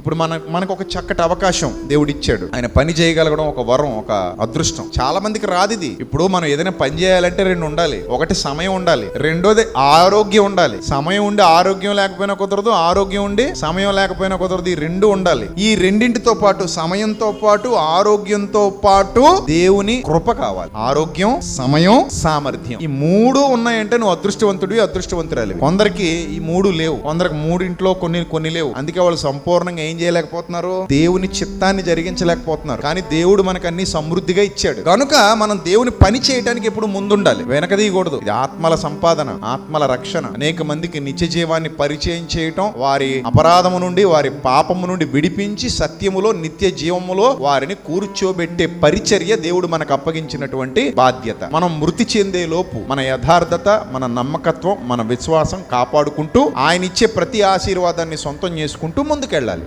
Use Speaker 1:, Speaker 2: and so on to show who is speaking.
Speaker 1: ఇప్పుడు మన మనకు ఒక చక్కటి అవకాశం దేవుడు ఇచ్చాడు ఆయన పని చేయగలగడం ఒక వరం ఒక అదృష్టం. చాలా మందికి రాదు ఇది. ఇప్పుడు మనం ఏదైనా పని చేయాలంటే రెండు ఉండాలి. ఒకటి సమయం ఉండాలి. రెండోది ఆరోగ్యం ఉండాలి. సమయం ఉండి ఆరోగ్యం లేకపోయినా కుదరదు ఆరోగ్యం ఉండి సమయం లేకపోయినా కుదరదు. ఈ రెండు ఉండాలి. ఈ రెండింటితో పాటు సమయంతో పాటు ఆరోగ్యంతో పాటు దేవుని కృప కావాలి. ఆరోగ్యం సమయం సామర్థ్యం. ఈ మూడు ఉన్నాయంటే నువ్వు అదృష్టవంతుడివి అదృష్టవంతురాలి కొందరికి ఈ మూడు లేవు. కొందరికి మూడింట్లో కొన్ని కొన్ని లేవు. అందుకే వాళ్ళు సంపూర్ణంగా ఏం చేయలేకపోతున్నారు? దేవుని చిత్తాన్ని జరిగించలేకపోతున్నారు. కానీ దేవుడు మనకు అన్ని సమృద్ధిగా ఇచ్చాడు. కనుక మనం దేవుని పని చేయడానికి ఎప్పుడు ముందుండాలి. వెనకదీయకూడదు ఇది ఆత్మల సంపాదన ఆత్మల రక్షణ. అనేక మందికి నిత్య జీవాన్ని పరిచయం చేయటం వారి అపరాధము నుండి వారి పాపము నుండి విడిపించి సత్యములో నిత్య జీవములో వారిని కూర్చోబెట్టే పరిచర్య దేవుడు మనకు అప్పగించినటువంటి బాధ్యత. మనం మృతి చెందే లోపు మన యథార్థత మన నమ్మకత్వం మన విశ్వాసం కాపాడుకుంటూ ఆయన ఇచ్చే ప్రతి ఆశీర్వాదాన్ని సొంతం చేసుకుంటూ ముందుకెళ్ళాలి.